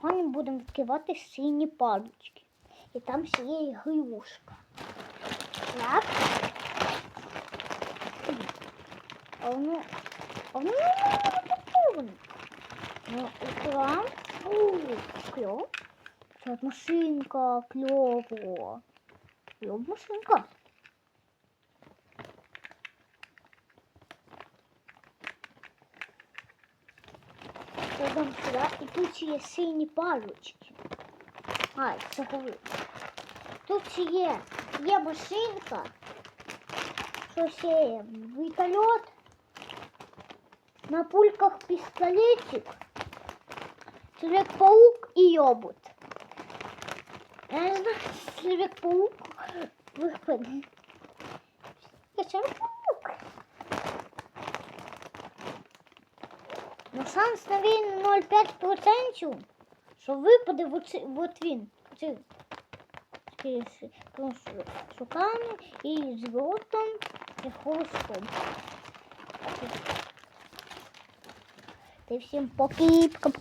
Сьогодні будемо відкривати сині палички. І там ще є ігрушка. Так. А воно. А воно не поповне. Ну, екран. Ууу, кльово. Це машинка, кльово. Кльово машинка. Кладемо сюди. І тут ще є сині палички. А, це говорю. Тут ще є, є машинка. Що ще є? Вертольот. На пульках пістолетик. Человек-паук и йобут. Я не знаю, Человек-паук выходит. Ну, шанс на він 0,5%, що випаде от, він. Шуками і з і холостом. Ти всім поки